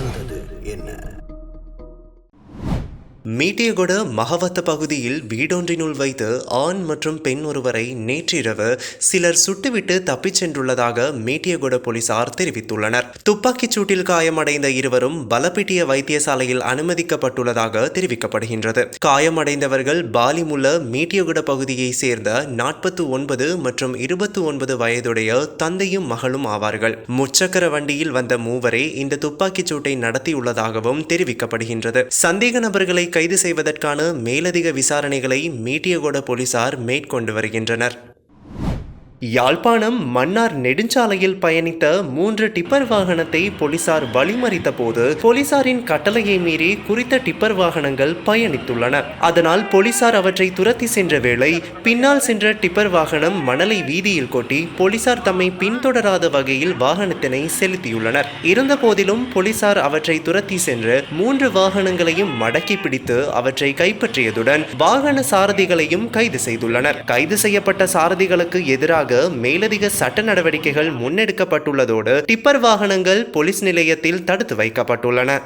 நடந்தது என்ன? மீட்டியகொட மகவத்த பகுதியில் வீடொன்றினுள் வைத்து ஆண் மற்றும் பெண் ஒருவரை நேற்றிரவு சிலர் சுட்டுவிட்டு தப்பிச் சென்றுள்ளதாக மீட்டியகொட போலீசார் தெரிவித்துள்ளனர். துப்பாக்கிச் சூட்டில் காயமடைந்த இருவரும் பலப்பிட்டிய வைத்தியசாலையில் அனுமதிக்கப்பட்டுள்ளதாக தெரிவிக்கப்படுகின்றது. காயமடைந்தவர்கள் பாலிமுள்ள மீட்டியகுட பகுதியைச் சேர்ந்த நாற்பத்து ஒன்பது மற்றும் இருபத்தி ஒன்பது வயதுடைய தந்தையும் மகளும் ஆவார்கள். முச்சக்கர வண்டியில் வந்த மூவரே இந்த துப்பாக்கிச் சூட்டை நடத்தியுள்ளதாகவும் தெரிவிக்கப்படுகின்றது. சந்தேக நபர்களை கைது செய்வதற்கான மேலதிக விசாரணைகளை மீட்டியகோட போலீசார் மேற்கொண்டு வருகின்றனர். யாழ்ப்பாணம் மன்னார் நெடுஞ்சாலையில் பயணித்த மூன்று டிப்பர் வாகனத்தை போலீசார் வழிமறித்த போது போலீசாரின் கட்டளையை மீறி குறித்த டிப்பர் வாகனங்கள் பயணித்துள்ளன. அதனால் போலீசார் அவற்றை துரத்தி சென்ற வேளை பின்னால் சென்ற டிப்பர் வாகனம் மணலை வீதியில் கொட்டி போலீசார் தம்மை பின்தொடராத வகையில் வாகனத்தினை செலுத்தியுள்ளனர். இருந்த போதிலும் போலீசார் அவற்றை துரத்தி சென்று மூன்று வாகனங்களையும் மடக்கி பிடித்து அவற்றை கைப்பற்றியதுடன் வாகன சாரதிகளையும் கைது செய்துள்ளனர். கைது செய்யப்பட்ட சாரதிகளுக்கு எதிராக மேலதிக சட்ட நடவடிக்கைகள் முன்னெடுக்கப்பட்டுள்ளதோடு டிப்பர் வாகனங்கள் போலீஸ் நிலையத்தில் தடுத்து வைக்கப்பட்டுள்ளன.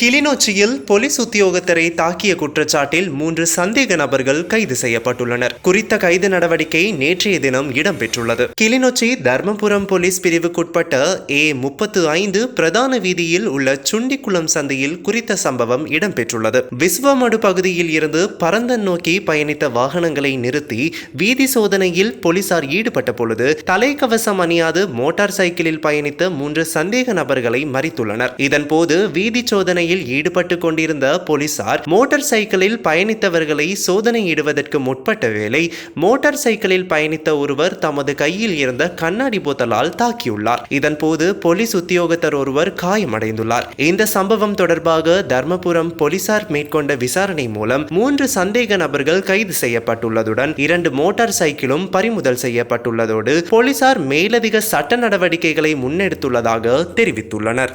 கிளிநொச்சியில் போலீஸ் உத்தியோகத்தரை தாக்கிய குற்றச்சாட்டில் மூன்று சந்தேக நபர்கள் கைது செய்யப்பட்டுள்ளனர். குறித்த கைது நடவடிக்கை நேற்றைய தினம் இடம்பெற்றுள்ளது. கிளிநொச்சி தர்மபுரம் போலீஸ் பிரிவுக்குட்பட்ட ஏ முப்பத்து ஐந்து பிரதான வீதியில் உள்ள சுண்டிக்குளம் சந்தையில் குறித்த சம்பவம் இடம்பெற்றுள்ளது. விஸ்வமடு பகுதியில் இருந்து பரந்தன் நோக்கி பயணித்த வாகனங்களை நிறுத்தி வீதி சோதனையில் போலீசார் ஈடுபட்ட பொழுது தலைக்கவசம் அணியாது மோட்டார் சைக்கிளில் பயணித்த மூன்று சந்தேக நபர்களை மறித்துள்ளனர். இதன்போது வீதி சோதனை சோதனையில் ஈடுபட்டு கொண்டிருந்த போலீசார் மோட்டார் சைக்கிளில் பயணித்தவர்களை சோதனையிடுவதற்கு முற்பட்ட வேளை மோட்டார் சைக்கிளில் பயணித்த ஒருவர் தமது கையில் இருந்த கண்ணாடி போத்தலால் தாக்கியுள்ளார். இதன்போது போலீஸ் உத்தியோகத்தர் ஒருவர் காயமடைந்துள்ளார். இந்த சம்பவம் தொடர்பாக தர்மபுரம் போலீசார் மேற்கொண்ட விசாரணை மூலம் மூன்று சந்தேக நபர்கள் கைது செய்யப்பட்டுள்ளதுடன் இரண்டு மோட்டார் சைக்கிளும் பறிமுதல் செய்யப்பட்டுள்ளதோடு போலீசார் மேலதிக சட்ட நடவடிக்கைகளை முன்னெடுத்துள்ளதாக தெரிவித்துள்ளனர்.